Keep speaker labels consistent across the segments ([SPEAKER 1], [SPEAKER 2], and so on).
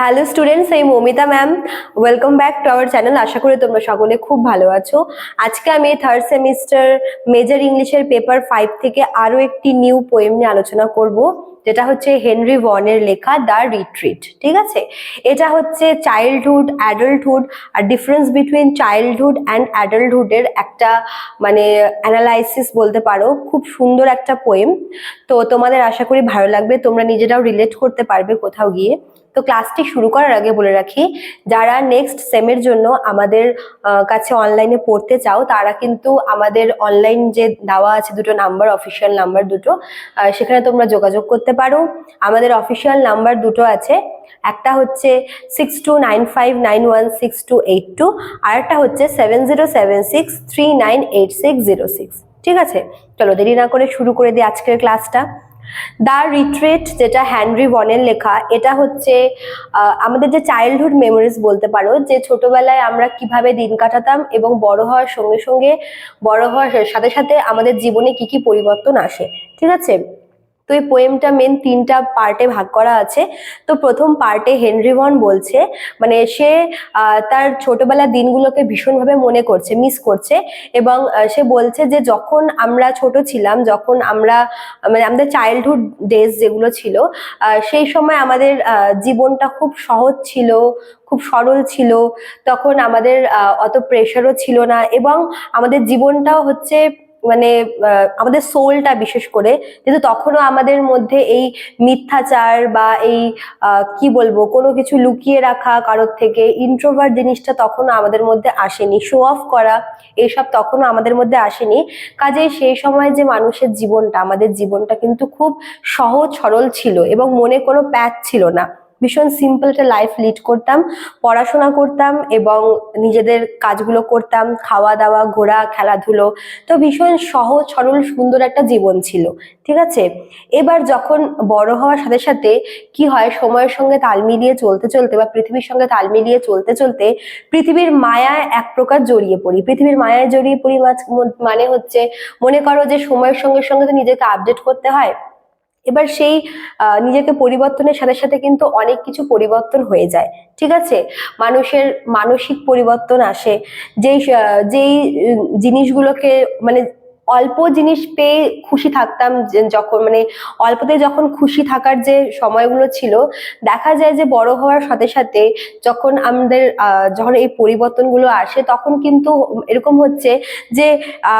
[SPEAKER 1] Hello students এই Mamita ma'am welcome back to our channel আশা করি তোমরা সকলে খুব ভালো আছো। আজকে আমি থার্ড সেমিস্টার মেজর ইংলিশের পেপার ফাইভ থেকে আরও একটি নিউ পোয়েম নিয়ে আলোচনা করব। যেটা হচ্ছে হেনরি ওয়ানের লেখা দ্য রিট্রিট, ঠিক আছে? এটা হচ্ছে চাইল্ডহুড, অ্যাডাল্টহুড আর ডিফারেন্স বিটুইন চাইল্ডহুড অ্যান্ড অ্যাডাল্টহুডের একটা মানে অ্যানালাইসিস বলতে পারো, খুব সুন্দর একটা পোয়েম। তো তোমাদের আশা করি ভালো লাগবে, তোমরা নিজেরাও রিলেট করতে পারবে কোথাও গিয়ে। তো ক্লাসটি শুরু করার আগে বলে রাখি, যারা নেক্সট সেমের জন্য আমাদের কাছে অনলাইনে পড়তে চাও, তারা কিন্তু আমাদের অনলাইন যে দেওয়া আছে দুটো নাম্বার, অফিসিয়াল নাম্বার দুটো সেখানে তোমরা যোগাযোগ করতে পারো। আমাদের অফিসিয়াল নাম্বার দুটো আছে। একটা হচ্ছে six two nine five nine one six two eight two আর একটা হচ্ছে seven zero seven six three nine eight six zero six ঠিক আছে? চলো দেরি না করে শুরু করে দিই আজকের ক্লাসটা দ্য রিট্রেট যেটা হ্যানরি বনের লেখা, এটা হচ্ছে আমাদের যে চাইল্ডহুড মেমোরিজ বলতে পারো, যে ছোটবেলায় আমরা কীভাবে দিন কাটাতাম এবং বড় হওয়ার সঙ্গে সঙ্গে বড় হওয়ার সাথে সাথে আমাদের জীবনে কি কি পরিবর্তন আসে। ঠিক আছে? তো এই পোয়েমটা মেন তিনটা পার্টে ভাগ করা আছে। তো প্রথম পার্টে হেনরি ওয়ান বলছে মানে সে তার ছোটবেলার দিনগুলোকে ভীষণভাবে মনে করছে মিস করছে এবং সে বলছে যে যখন আমরা ছোট ছিলাম, যখন আমরা মানে আমাদের চাইল্ডহুড ডেজ যেগুলো ছিল সেই সময় আমাদের জীবনটা খুব সহজ ছিল, খুব সরল ছিল, তখন আমাদের অত প্রেশারও ছিল না এবং আমাদের জীবনটাও হচ্ছে মানে আমাদের সোলটা বিশেষ করে কিন্তু তখনও আমাদের মধ্যে এই মিথ্যাচার বা এই কি বলব, কোনো কিছু লুকিয়ে রাখা কারোর থেকে ইন্ট্রোভার্ট জিনিসটা তখনও আমাদের মধ্যে আসেনি। শো অফ করা, এইসব তখনও আমাদের মধ্যে আসেনি। কাজেই সেই সময় যে মানুষের জীবনটা, আমাদের জীবনটা কিন্তু খুব সহজ সরল ছিল এবং মনে কোনো প্যাচ ছিল না। ভীষণ সিম্পল একটা লাইফ লিড করতাম, পড়াশোনা করতাম এবং নিজেদের কাজগুলো করতাম খাওয়া দাওয়া ঘোরা, খেলাধুলো। তো ভীষণ সহজ, সরল, সুন্দর একটা জীবন ছিল, ঠিক আছে? এবার যখন বড় হওয়ার সাথে সাথে কি হয়, সময়ের সঙ্গে তাল মিলিয়ে চলতে চলতে বা পৃথিবীর সঙ্গে তাল মিলিয়ে চলতে চলতে পৃথিবীর মায়ায় এক প্রকার জড়িয়ে পড়ি। পৃথিবীর মায়ায় জড়িয়ে পড়ি মানে হচ্ছে, মনে করো যে সময়ের সঙ্গে সঙ্গে তো নিজেকে আপডেট করতে হয় এবার সেই নিজেকে পরিবর্তনের সাথে সাথে কিন্তু অনেক কিছু পরিবর্তন হয়ে যায়। ঠিক আছে? মানুষের মানসিক পরিবর্তন আসে। যেই যেই জিনিসগুলোকে মানে অল্প জিনিস পেয়ে খুশি থাকতাম যখন মানে অল্পতে যখন খুশি থাকার যে সময়গুলো ছিল, দেখা যায় যে বড় হওয়ার সাথে সাথে যখন আমাদের যখন এই পরিবর্তনগুলো আসে, তখন কিন্তু এরকম হচ্ছে যে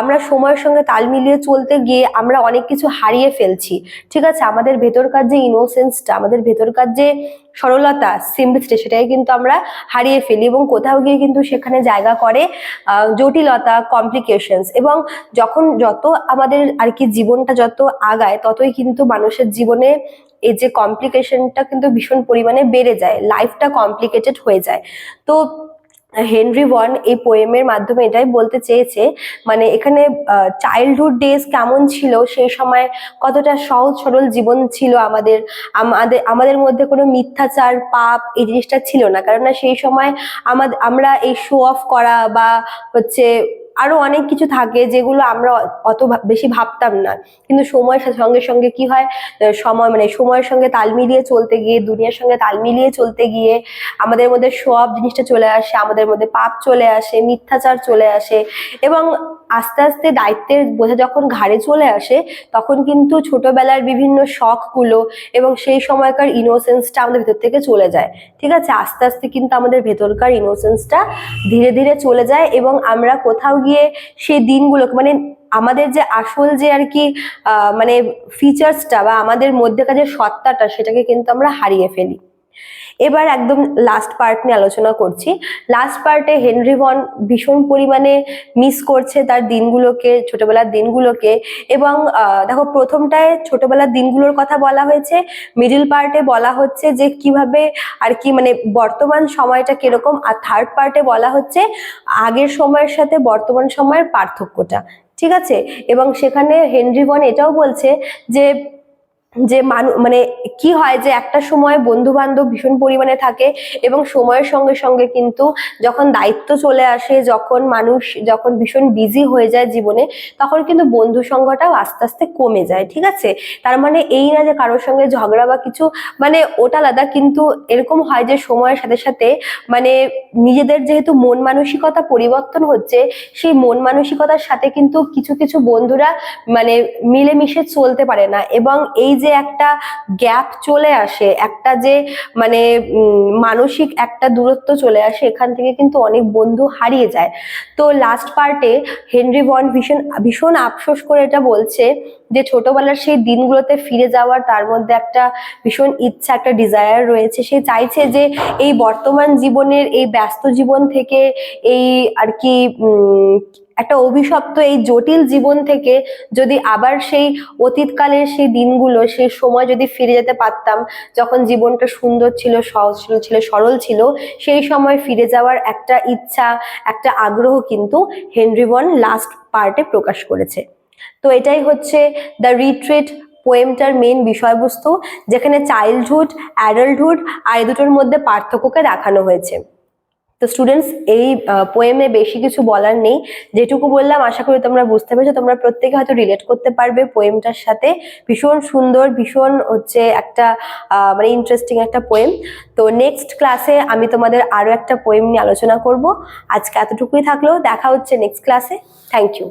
[SPEAKER 1] আমরা সময়ের সঙ্গে তাল মিলিয়ে চলতে গিয়ে আমরা অনেক কিছু হারিয়ে ফেলছি। ঠিক আছে? আমাদের ভেতরকার যে ইনোসেন্সটা আমাদের ভেতরকার যে সরলতা সিম্পলিসিটি সেটাই কিন্তু আমরা হারিয়ে ফেলি এবং কোথাও গিয়ে কিন্তু সেখানে জায়গা করে জটিলতা কমপ্লিকেশনস এবং যখন যত আমাদের আর কি জীবনটা যত আগায়, ততই কিন্তু মানুষের জীবনে এই যে কমপ্লিকেশনটা কিন্তু ভীষণ পরিমাণে বেড়ে যায় লাইফটা কমপ্লিকেটেড হয়ে যায়। তো হেনরি ওয়ান এই পোয়েমের মাধ্যমে এটাই বলতে চেয়েছে মানে এখানে চাইল্ডহুড ডেজ কেমন ছিল? সেই সময় কতটা সহজ সরল জীবন ছিল আমাদের? আমাদের আমাদের মধ্যে কোনো মিথ্যাচার, পাপ এই জিনিসটা ছিল না। কেননা সেই সময় আমাদের আমরা এই শো অফ করা বা হচ্ছে আরও অনেক কিছু থাকে যেগুলো আমরা অত বেশি ভাবতাম না। কিন্তু সময়ের সঙ্গে সঙ্গে কি হয় সময় মানে সময়ের সঙ্গে তাল মিলিয়ে চলতে গিয়ে, দুনিয়ার সঙ্গে তাল মিলিয়ে চলতে গিয়ে আমাদের মধ্যে সব জিনিসটা চলে আসে, আমাদের মধ্যে পাপ চলে আসে, মিথ্যাচার চলে আসে এবং আস্তে আস্তে দায়িত্বের বোঝা যখন ঘাড়ে চলে আসে, তখন কিন্তু ছোটবেলার বিভিন্ন শখগুলো এবং সেই সময়কার ইনোসেন্সটা আমাদের ভেতর থেকে চলে যায়। ঠিক আছে? আস্তে আস্তে কিন্তু আমাদের ভেতরকার ইনোসেন্সটা ধীরে ধীরে চলে যায় এবং আমরা কোথাও গিয়ে সেই দিনগুলোকে মানে আমাদের যে আসল যে আর কি মানে ফিচার্সটা বা আমাদের মধ্যেকার যে সত্তাটা, সেটাকে কিন্তু আমরা হারিয়ে ফেলি। এবার একদম লাস্ট পার্ট নিয়ে আলোচনা করছি। লাস্ট পার্টে হেনরি ভন ভীষণ পরিমাণে মিস করছে তার দিনগুলোকে, ছোটবেলার দিনগুলোকে এবং দেখো প্রথমটায় ছোটবেলার দিনগুলোর কথা বলা হয়েছে মিডিল পার্টে বলা হচ্ছে যে কীভাবে আর কি মানে বর্তমান সময়টা কীরকম আর থার্ড পার্টে বলা হচ্ছে আগের সময়ের সাথে বর্তমান সময়ের পার্থক্যটা। ঠিক আছে? এবং সেখানে হেনরি ভন এটাও বলছে যে যে মানু মানে কি হয় যে একটা সময় বন্ধু বান্ধব ভীষণ পরিমাণে থাকে এবং সময়ের সঙ্গে সঙ্গে কিন্তু যখন দায়িত্ব চলে আসে, যখন মানুষ যখন ভীষণ বিজি হয়ে যায় জীবনে, তখন কিন্তু বন্ধু সংখ্যাটাও আস্তে আস্তে কমে যায়, ঠিক আছে? তার মানে এই না যে কারোর সঙ্গে ঝগড়া বা কিছু মানে ওটা আলাদা, কিন্তু এরকম হয় যে সময়ের সাথে সাথে মানে নিজেদের যেহেতু মন মানসিকতা পরিবর্তন হচ্ছে, সেই মন মানসিকতার সাথে কিন্তু কিছু কিছু বন্ধুরা মানে মিলেমিশে চলতে পারে না এবং এই যে একটা গ্যাপ চলে আসে, একটা যে মানে মানসিক একটা দূরত্ব চলে আসে, এখান থেকে কিন্তু অনেক বন্ধু হারিয়ে যায়। তো লাস্ট পার্টে হেনরি বন্ড ভীষণ ভীষণ আফসোস করে এটা বলছে যে, ছোটবেলার সেই দিনগুলোতে ফিরে যাওয়ার তার মধ্যে একটা ভীষণ ইচ্ছা, একটা ডিজায়ার রয়েছে। সে চাইছে যে, এই বর্তমান জীবনের, এই ব্যস্ত জীবন থেকে এই আর কি একটা অভিশপ্ত এই জটিল জীবন থেকে যদি আবার সেই অতীতকালের সেই দিনগুলো, সেই সময় যদি ফিরে যেতে পারতাম, যখন জীবনটা সুন্দর ছিল, সহজ ছিল সরল ছিল, সেই সময় ফিরে যাওয়ার একটা ইচ্ছা, একটা আগ্রহ কিন্তু হেনরি বন লাস্ট পার্টে প্রকাশ করেছে। তো এটাই হচ্ছে দ্য রিট্রিট পোয়েমটার মেন বিষয়বস্তু, যেখানে চাইল্ডহুড, অ্যাডাল্টহুড আর এই দুটোর মধ্যে পার্থক্যকে দেখানো হয়েছে। তো স্টুডেন্টস এই পোয়েমে বেশি কিছু বলার নেই। যেটুকু বললাম, আশা করি তোমরা বুঝতে পেরেছ। তোমরা প্রত্যেকে হয়তো রিলেট করতে পারবে পোয়েমটার সাথে। ভীষণ সুন্দর, ভীষণ হচ্ছে একটা মানে ইন্টারেস্টিং একটা পোয়েম তো নেক্সট ক্লাসে আমি তোমাদের আরও একটা পোয়েম নিয়ে আলোচনা করব। আজকে এতটুকুই থাকল। দেখা হচ্ছে নেক্সট ক্লাসে থ্যাংক ইউ